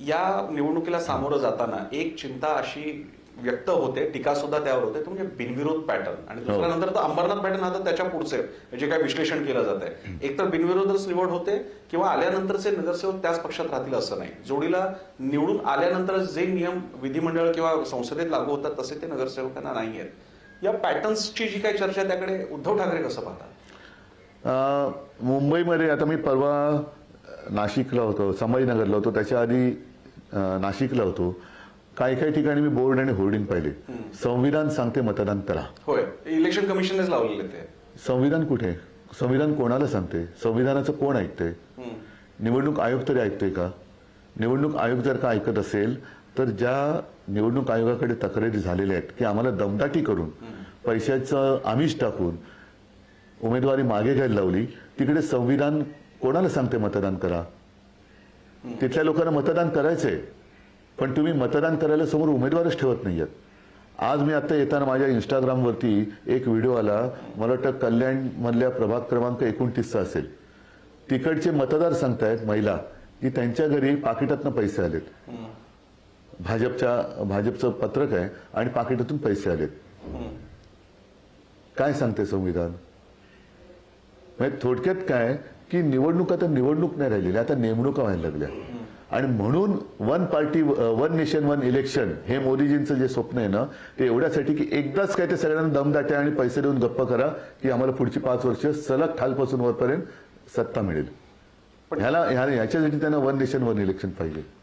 या निवडणुकीला सामोरं जाताना एक चिंता अशी व्यक्त होते टीका सुद्धा त्यावर होते तो म्हणजे बिनविरोध पॅटर्न आणि दुसऱ्या हो. नंतर तर अंबरनाथ पॅटर्न आता त्याच्या पुढचे जे काय विश्लेषण केलं जात आहे एक तर बिनविरोधच निवड होते किंवा आल्यानंतरचे नगरसेवक त्याच पक्षात राहतील असं नाही. जोडीला निवडून आल्यानंतर जे नियम विधिमंडळ किंवा संसदेत लागू होतात तसे ते नगरसेवकांना नाही आहेत या पॅटर्न्सची जी काही चर्चा त्याकडे उद्धव ठाकरे कसं पाहतात? मुंबईमध्ये आता मी परवा नाशिकला होतो संभाजीनगरला होतो. त्याच्या आधी नाशिकला होतो. काही काही ठिकाणी मी बोर्ड आणि होर्डिंग पाहिले. संविधान सांगते मतदान करा. होय. इलेक्शन कमिशननेच लावलेले ते. संविधान कुठे? संविधान कोणाला सांगते? संविधानाचं कोण ऐकते? हम्म. निवडणूक आयोग तरी ऐकतोय का? निवडणूक आयोग जर का ऐकत असेल तर ज्या निवडणूक आयोगाकडे तक्रारी झालेल्या आहेत की आम्हाला दमदाटी करून पैशाचं आमिष टाकून उमेदवारी मागे घ्यायला लावली तिकडे संविधान कोणाला सांगते मतदान करा? तिथल्या लोकांना मतदान करायचंय. पण तुम्ही मतदान करायला समोर उमेदवारच ठेवत नाहीयेत. आज मी आता येताना माझ्या इंस्टाग्रामवरती एक व्हिडिओ आला. मला वाटतं कल्याण मधल्या प्रभाग क्रमांक एकोणतीसचा असेल. तिकडचे मतदार सांगतायत महिला की त्यांच्या घरी पाकिटातनं पैसे आलेत. भाजपच्या भाजपचं पत्रक आहे आणि पाकिटातून पैसे आलेत. काय सांगते संविधान? म्हणजे थोडक्यात काय की निवडणूक आता निवडणूक नाही राहिलेली आता नेमणुका व्हायला लागल्या. आणि म्हणून one party one nation one election हे मोदीजींचं जे स्वप्न आहे ना ते एवढ्यासाठी की एकदाच काय ते सगळ्यांना दमदाट्या आणि पैसे देऊन गप्प करा की आम्हाला पुढची पाच वर्ष सलग खालपासून वरपर्यंत सत्ता मिळेल. ह्याला ह्या- ह्याच्यासाठी त्यांना वन नेशन वन इलेक्शन पाहिजे.